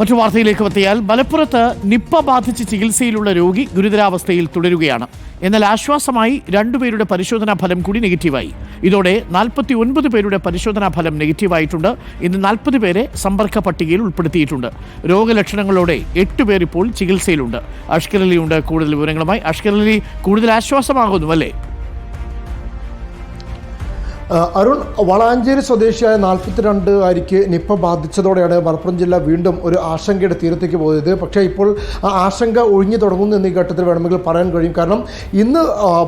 മറ്റു വാർത്തയിലേക്ക് എത്തിയാൽ മലപ്പുറത്ത് നിപ്പ ബാധിച്ച് ചികിത്സയിലുള്ള രോഗി ഗുരുതരാവസ്ഥയിൽ തുടരുകയാണ്. എന്നാൽ ആശ്വാസമായി രണ്ടുപേരുടെ പരിശോധനാ ഫലം കൂടി നെഗറ്റീവായി. ഇതോടെ നാൽപ്പത്തി ഒൻപത് പേരുടെ പരിശോധനാ ഫലം നെഗറ്റീവായിട്ടുണ്ട്. ഇന്ന് നാൽപ്പത് പേരെ സമ്പർക്ക പട്ടികയിൽ ഉൾപ്പെടുത്തിയിട്ടുണ്ട്. രോഗലക്ഷണങ്ങളോടെ എട്ട് പേർ ഇപ്പോൾ ചികിത്സയിലുണ്ട്. അഷ്കരലിയുണ്ട്. കൂടുതൽ വിവരങ്ങളുമായി അഷ്കരലി കൂടുതൽ ആശ്വാസമാകുന്നു അല്ലേ? അരുൺ വളാഞ്ചേരി സ്വദേശിയായ നാൽപ്പത്തിരണ്ടുകാരിക്ക് നിപ്പ ബാധിച്ചതോടെയാണ് മലപ്പുറം ജില്ല വീണ്ടും ഒരു ആശങ്കയുടെ തീരത്തേക്ക് പോയത്. പക്ഷേ ഇപ്പോൾ ആ ആശങ്ക ഒഴിഞ്ഞു തുടങ്ങുന്നു എന്നീ ഘട്ടത്തിൽ വേണമെങ്കിൽ പറയാൻ കഴിയും. കാരണം ഇന്ന്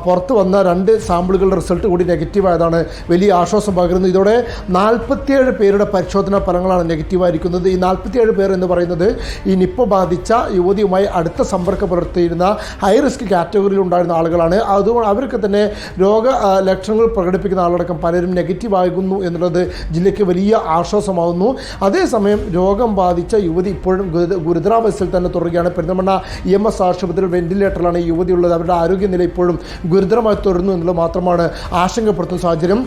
പുറത്തു പുറത്ത് വന്ന രണ്ട് സാമ്പിളുകളുടെ റിസൾട്ട് കൂടി നെഗറ്റീവായതാണ് വലിയ ആശ്വാസം പകരുന്നത് ഇതോടെ നാൽപ്പത്തിയേഴ് പേരുടെ പരിശോധനാ ഫലങ്ങളാണ് നെഗറ്റീവായിരിക്കുന്നത് ഈ നാൽപ്പത്തിയേഴ് പേർ എന്ന് പറയുന്നത് ഈ നിപ്പ ബാധിച്ച യുവതിയുമായി അടുത്ത സമ്പർക്കം പുലർത്തിയിരുന്ന ഹൈ റിസ്ക് കാറ്റഗറിയിൽ ഉണ്ടായിരുന്ന ആളുകളാണ്. അതുകൊണ്ട് അവർക്ക് തന്നെ രോഗ ലക്ഷണങ്ങൾ പ്രകടിപ്പിക്കുന്ന ആളടക്കം പലരും നെഗറ്റീവ് ആകുന്നു എന്നുള്ളത് ജില്ലയ്ക്ക് വലിയ ആശ്വാസമാകുന്നു അതേസമയം രോഗം ബാധിച്ച യുവതി ഇപ്പോഴും ഗുരുത- ഗുരുതരാവസ്ഥയിൽ തന്നെ തുടരുകയാണ്. പെരിന്തൽമണ്ണ ഇ എം എസ് ആശുപത്രിയിൽ വെന്റിലേറ്ററിലാണ് യുവതി ഉള്ളത് അവരുടെ ആരോഗ്യനില ഇപ്പോഴും ഗുരുതരമായി തുടരുന്നു എന്നുള്ളത് മാത്രമാണ് ആശങ്കപ്പെടുത്തുന്ന സാഹചര്യം.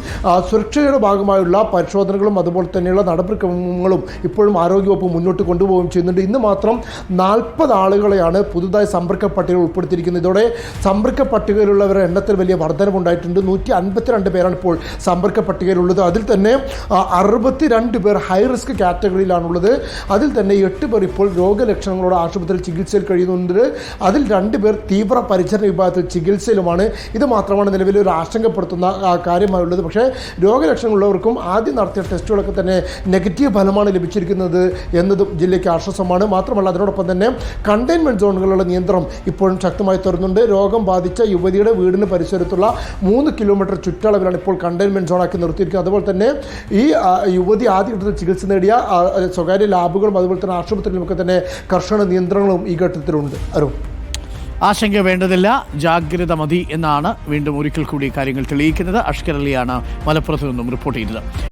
സുരക്ഷയുടെ ഭാഗമായുള്ള പരിശോധനകളും അതുപോലെ തന്നെയുള്ള നടപടിക്രമങ്ങളും ഇപ്പോഴും ആരോഗ്യവകുപ്പ് മുന്നോട്ട് കൊണ്ടുപോവുകയും ചെയ്യുന്നുണ്ട്. ഇന്ന് മാത്രം നാൽപ്പത് ആളുകളെയാണ് പുതുതായി സമ്പർക്ക പട്ടികയിൽ ഉൾപ്പെടുത്തിയിരിക്കുന്നത്. ഇതോടെ സമ്പർക്ക പട്ടികയിലുള്ളവരുടെ എണ്ണത്തിൽ വലിയ വർധനവുണ്ടായിട്ടുണ്ട്. നൂറ്റി അൻപത്തിരണ്ട് പേരാണ് ഇപ്പോൾ സമ്പർക്ക പട്ടികയിലുള്ളത്. അതിൽ തന്നെ അറുപത്തിരണ്ട് പേർ ഹൈ റിസ്ക് കാറ്റഗറിയിലാണുള്ളത് അതിൽ തന്നെ എട്ട് പേർ ഇപ്പോൾ രോഗലക്ഷണങ്ങളോട് ആശുപത്രിയിൽ ചികിത്സയിൽ കഴിയുന്നുണ്ട്. അതിൽ രണ്ട് പേർ തീവ്ര പരിചരണ വിഭാഗത്തിൽ ചികിത്സയിലുമാണ്. ഇത് മാത്രമാണ് നിലവിൽ ഒരു ആശങ്കപ്പെടുത്തുന്ന കാര്യമായുള്ളത്. പക്ഷേ രോഗലക്ഷണമുള്ളവർക്കും ആദ്യം നടത്തിയ ടെസ്റ്റുകളൊക്കെ തന്നെ നെഗറ്റീവ് ഫലമാണ് ലഭിച്ചിരിക്കുന്നത് എന്നതും ജില്ലയ്ക്ക് ആശ്വാസമാണ്. മാത്രമല്ല അതിനോടൊപ്പം തന്നെ കണ്ടെയ്ൻമെന്റ് സോണുകളുള്ള നിയന്ത്രണം ഇപ്പോഴും ശക്തമായി തുറന്നുണ്ട് രോഗം ബാധിച്ച യുവതിയുടെ വീടിന് പരിസരത്തുള്ള മൂന്ന് കിലോമീറ്റർ ചുറ്റളവിലാണ് ഇപ്പോൾ കണ്ടെയ്ൻമെന്റ് സോണാക്കി നിർത്തിയിരിക്കും അതുപോലെ തന്നെ ഈ യുവതി ആദ്യഘട്ടത്തിൽ ചികിത്സ നേടിയ സ്വകാര്യ ലാബുകളും അതുപോലെ തന്നെ ആശുപത്രികളുമൊക്കെ തന്നെ കർശന നിയന്ത്രണങ്ങളും ഈ ഘട്ടത്തിലുണ്ട്. അരുൺ. ആശങ്ക വേണ്ടതില്ല ജാഗ്രത മതി എന്നാണ് വീണ്ടും ഒരിക്കൽ കൂടി കാര്യങ്ങൾ തെളിയിക്കുന്നത്. അഷ്കർ അലിയാണ് മലപ്പുറത്ത് നിന്നും റിപ്പോർട്ട് ചെയ്തത്.